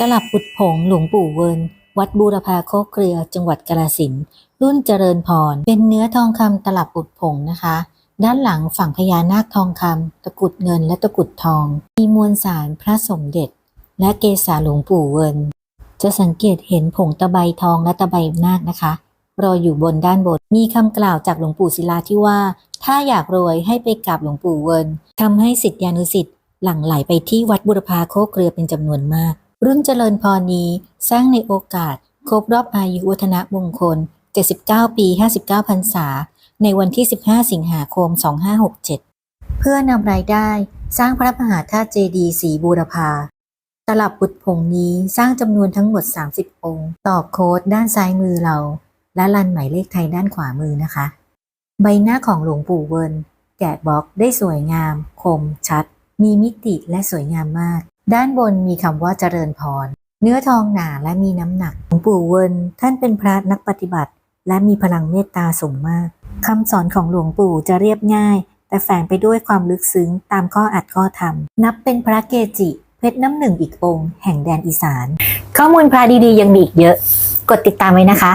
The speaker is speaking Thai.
ตลับปุดผงหลวงปู่เวินวัดบูรพาโคกเกลือจังหวัดกาฬสินรุ่นเจริญพร เป็นเนื้อทองคำตลับปุดผงนะคะ ด้านหลังฝั่งพญานาคทองคำตะกุดเงินและตะกุดทอง มีมวลสารพระสมเด็จ และเกศาหลวงปู่เวินจะสังเกตเห็นผงตะไบทองและตะไบนาคนะคะรออยู่บนด้านบน มีคำกล่าวจากหลวงปู่ศิลาที่ว่า ถ้าอยากรวยให้ไปกราบหลวงปู่เวินทำให้สิทธิานุสิทธิ์หลั่งไหลไปที่วัดบุรพาโคกเกลือเป็นจำนวนมาก รุ่นเจริญพรนี้ สร้างในโอกาส ครบรอบอายุวัฒนมงคล 79 ปี 59 พรรษา ในวันที่ 15 สิงหาคม 2567 เพื่อนำรายได้สร้างพระมหาธาตุเจดีย์ศรีบูรพา ตลับบุตรผงนี้สร้างจำนวนทั้งหมด 30 องค์ ต่อโค้ดด้านซ้ายมือเรา และลันหมายเลขไทยด้านขวามือนะคะ ใบหน้าของหลวงปู่เวินแกะบล็อกได้สวยงาม คมชัด มีมิติและสวยงามมาก ด้านบนมีคำว่าเจริญพร เนื้อทองหนาและมีน้ำหนักหลวงปู่เวินท่านเป็นพระนักปฏิบัติ และมีพลังเมตตาสูงมากคำสอนของหลวงปู่จะเรียบง่าย แต่แฝงไปด้วยความลึกซึ้งตามข้ออัดข้อธรรม นับเป็นพระเกจิเพชรน้ำหนึ่งอีกองค์ แห่งแดนอีสาน ข้อมูลพระดีๆยังมีอีกเยอะ กดติดตามไว้นะคะ